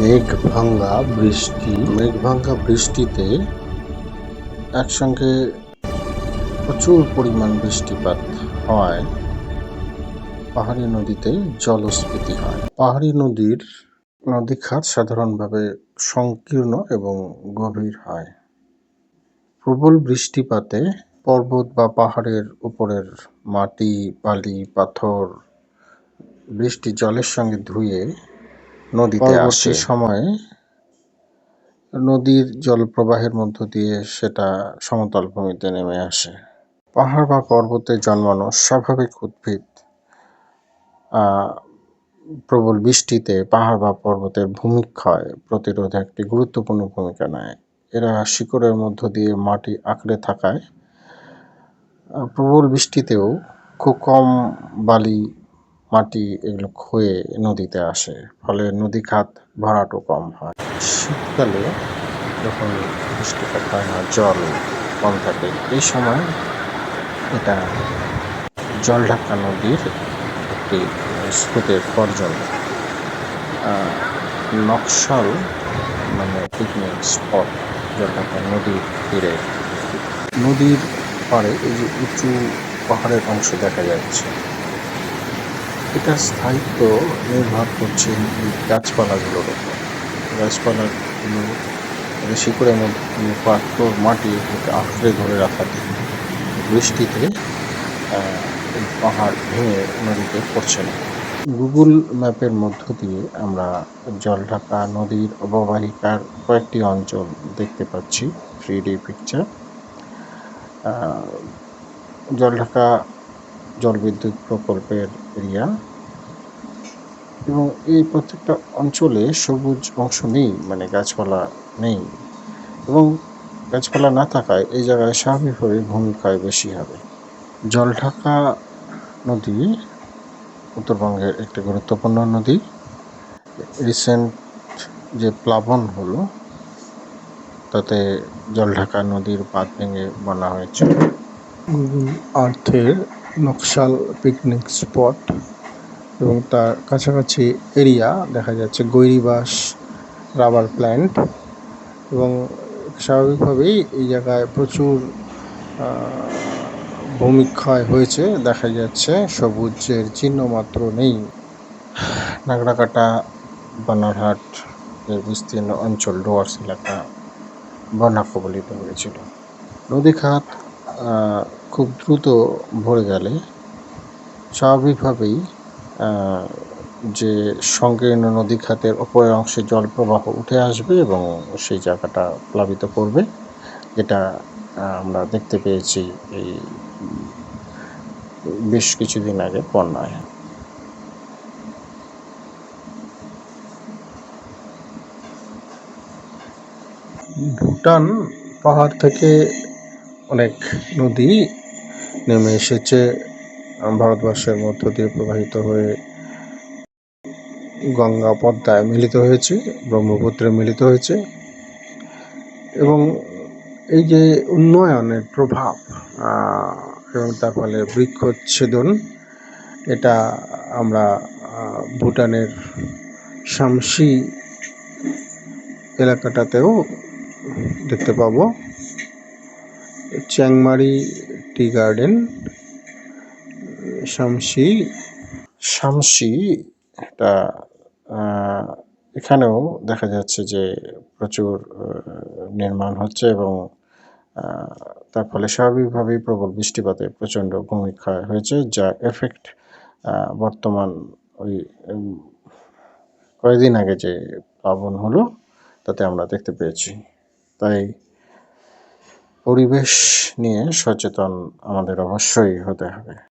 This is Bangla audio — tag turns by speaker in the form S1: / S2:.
S1: মেঘ ভাঙ্গা বৃষ্টি। মেঘ ভাঙ্গা বৃষ্টিতে একসঙ্গে প্রচুর পরিমাণ বৃষ্টিপাত হয়। পাহাড়ি নদীতে জলস্ফীতি হয়। পাহাড়ি নদীর নদী খাত সাধারণভাবে সংকীর্ণ এবং গভীর হয়। প্রবল বৃষ্টিপাতে পর্বত বা পাহাড়ের উপরের মাটি, বালি, পাথর বৃষ্টি জলের সঙ্গে ধুয়ে নদীতে আসে। সময়ে নদীর জলপ্রবাহের মধ্য দিয়ে সেটা সমতল ভূমিতে নেমে আসে। পাহাড় বা পর্বতে জন্মানো স্বাভাবিক উদ্ভিদ প্রবল বৃষ্টিতে পাহাড় বা পর্বতের ভূমিক্ষয় প্রতিরোধে একটি গুরুত্বপূর্ণ ভূমিকা নেয়। এরা শিকড়ের মধ্য দিয়ে মাটি আঁকড়ে থাকায় প্রবল বৃষ্টিতেও খুব কম বালি মাটি এগুলো ক্ষয়ে নদীতে আসে ফলে নদী খাত ভরাটও কম হয়। শীতকালে যখন বৃষ্টিপাত হয় না জল কম থাকে। এই সময় এটা জলঢাকা নদীর একটি স্রোতের আহ, নকশাল মানে পিকনিক স্পট জলঢাকা নদীর তীরে। নদীর পাড়ে এই যে উঁচু পাহাড়ের অংশ দেখা যাচ্ছে। এটার স্থায়িত্ব নির্ভর করছে গাছপালাগুলোর উপর গাছপালাগুলো এদের শিকড়ের মধ্যে পাথর, মাটি আঁকড়ে ধরে রাখাতে বৃষ্টিতে পাহাড় ভেঙে নদীতে পড়ছে না। গুগল ম্যাপের মধ্য দিয়ে আমরা জলঢাকা নদীর অববাহিকার কয়েকটি অঞ্চল দেখতে পাচ্ছি থ্রি ডি পিকচার জলঢাকা জলবিদ্যুৎ প্রকল্পের এরিয়া। এবং এই প্রত্যেকটা অঞ্চলে সবুজ অংশ নেই মানে গাছপালা নেই। এবং গাছপালা না থাকায় এই জায়গায় স্বাভাবিকভাবে ভূমিক্ষয় বেশি হবে। জলঢাকা নদী উত্তরবঙ্গের একটি গুরুত্বপূর্ণ নদী। রিসেন্ট যে প্লাবন হলো, তাতে জলঢাকা নদীর বাঁধ ভেঙে বন্যা হয়েছে। আর্থের নকশাল পিকনিক স্পট এবং তার কাছাকাছি এরিয়া দেখা যাচ্ছে গৈরিবাস রাবার প্ল্যান্ট এবং স্বাভাবিকভাবেই এই জায়গায় প্রচুর ভূমিক্ষয় হয়েছে, দেখা যাচ্ছে সবুজের চিহ্ন মাত্র নেই। নাগরাকাটা, বানারহাট এর বিস্তীর্ণ অঞ্চল, ডোয়ার্স এলাকা বন্যা কবলিত হয়েছিল। নদী খাত খুব দ্রুত ভরে গেলে স্বাভাবিকভাবেই যে সংকীর্ণ নদী খাতের ওপরের অংশে জল প্রবাহ উঠে আসবে এবং সেই জায়গাটা প্লাবিত করবে, যেটা আমরা দেখতে পেয়েছি এই বেশ কিছুদিন আগে বন্যায়। ভুটান পাহাড় থেকে অনেক নদী নেমে এসেছে। ভারতবর্ষের মধ্য দিয়ে প্রবাহিত হয়ে গঙ্গা পদ্মায় মিলিত হয়েছে, ব্রহ্মপুত্রে মিলিত হয়েছে এবং এই যে উন্নয়নের প্রভাব এবং তার ফলে বৃক্ষচ্ছেদন, এটা আমরা ভুটানের শামসি এলাকাটাতেও দেখতে পাবো। Changmari tea garden Samsi. শামসি আহ, এখানেও দেখা যাচ্ছে যে প্রচুর নির্মাণ হচ্ছে এবং তার ফলে স্বাভাবিকভাবেই প্রবল বৃষ্টিপাতে প্রচণ্ড ভূমিক্ষয় হয়েছে যা এফেক্ট বর্তমান ওই কয়েকদিন আগে যে প্লাবন হলো তাতে আমরা দেখতে পেয়েছি। তাই পরিবেশ নিয়ে সচেতন আমাদের অবশ্যই হতে হবে।